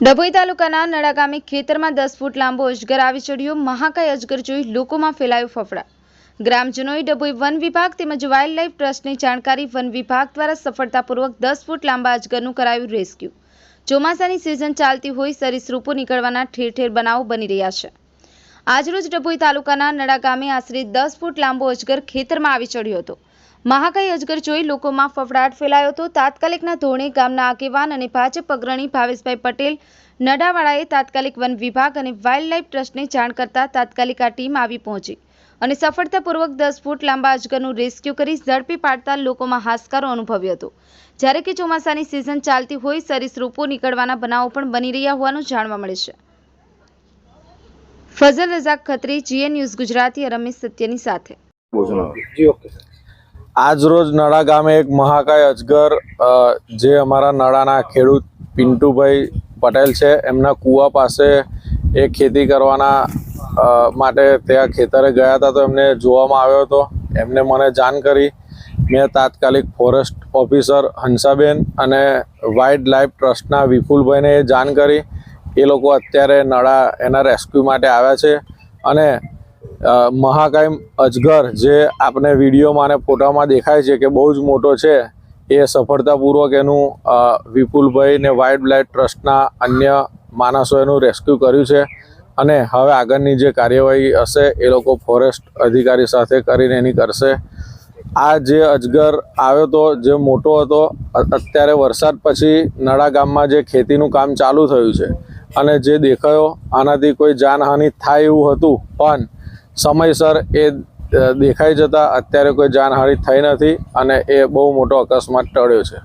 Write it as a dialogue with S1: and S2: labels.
S1: ડભોઈ તાલુકાના નડા ગામે ખેતરમાં દસ ફૂટ લાંબો અજગર આવી ચડ્યો. મહાકાય અજગર જોઈ લોકોમાં ફેલાયો ફફડા. ગ્રામજનોએ ડભોઈ વન વિભાગ તેમજ વાઇલ્ડ લાઇફ ટ્રસ્ટની જાણકારી વન વિભાગ દ્વારા સફળતાપૂર્વક દસ ફૂટ લાંબા અજગરનું કરાયું રેસ્ક્યુ. ચોમાસાની સિઝન ચાલતી હોય સરીસૃપો નીકળવાના ઠેર ઠેર બનાવો બની રહ્યા છે. આજરોજ ડભોઈ તાલુકાના નડા ગામે આશરે દસ ફૂટ લાંબો અજગર ખેતરમાં આવી ચડ્યો હતો. મહાકાય અજગર જોઈ લોકોમાં ફફડાટ ફેલાયો હતો. તાત્કાલિકના ધોરણે ગામના આગેવાન અને ભાજપ અગ્રણી ભાવેશભાઈ પટેલ નડાવાળાએ તાત્કાલિક વન વિભાગ અને વાઇલ્ડ લાઇફ ટ્રસ્ટને જાણ કરતા તાત્કાલિક આ ટીમ આવી પહોંચી અને સફળતાપૂર્વક દસ ફૂટ લાંબા અજગરનું રેસ્ક્યુ કરી ઝડપી પાડતા લોકોમાં હાશકારો અનુભવ્યો હતો. જ્યારે કે ચોમાસાની સિઝન ચાલતી હોય, સરીસૃપો નીકળવાના બનાવો પણ બની રહ્યા હોવાનું જાણવા મળે છે. ફઝલ રઝાક ખત્રી જીએ ન્યૂઝ ગુજરાતી રમેશ સત્યની સાથે.
S2: જી
S3: આજ રોજ નડા ગામે એક મહાકાય અજગર જે અમારા નડાના ખેડૂત પિન્ટુભાઈ પટેલ છે એમના કૂવા પાસે એ ખેતી કરવાના માટે ત્યાં ખેતરે ગયા હતા તો એમને જોવામાં આવ્યો હતો. એમને મને જાણ કરી. મેં તાત્કાલિક ફોરેસ્ટ ઓફિસર હંસાબેન અને વાઇલ્ડ લાઈફ ટ્રસ્ટના વિપુલભાઈને એ જાણ કરી. એ લોકો અત્યારે નળા એના રેસ્ક્યુ માટે આવ્યા છે. અને મહાકાયમ મહાકાય અજગર જે આપણે વિડીયોમાં અને ફોટામાં દેખાય છે કે બહુ જ મોટો છે, એ સફળતાપૂર્વક એનું વિપુલભાઈ ને વાઇલ્ડ લાઇફ ટ્રસ્ટના અન્ય માણસો એનું રેસ્ક્યુ કર્યું છે. અને હવે આગળની જે કાર્યવાહી હશે એ લોકો ફોરેસ્ટ અધિકારી સાથે કરીને એની કરશે. આ જે અજગર આવ્યો તો, જે મોટો હતો અત્યારે વરસાદ પછી નળા ગામમાં જે ખેતીનું કામ ચાલુ થયું છે અને જે દેખાયો, આનાથી કોઈ જાનહાનિ થાય એવું હતું. પણ સમયસર એ દેખાઈ જતા અત્યારે કોઈ જાનહાનિ થઈ નથી અને એ બહુ મોટો અકસ્માત ટળ્યો છે.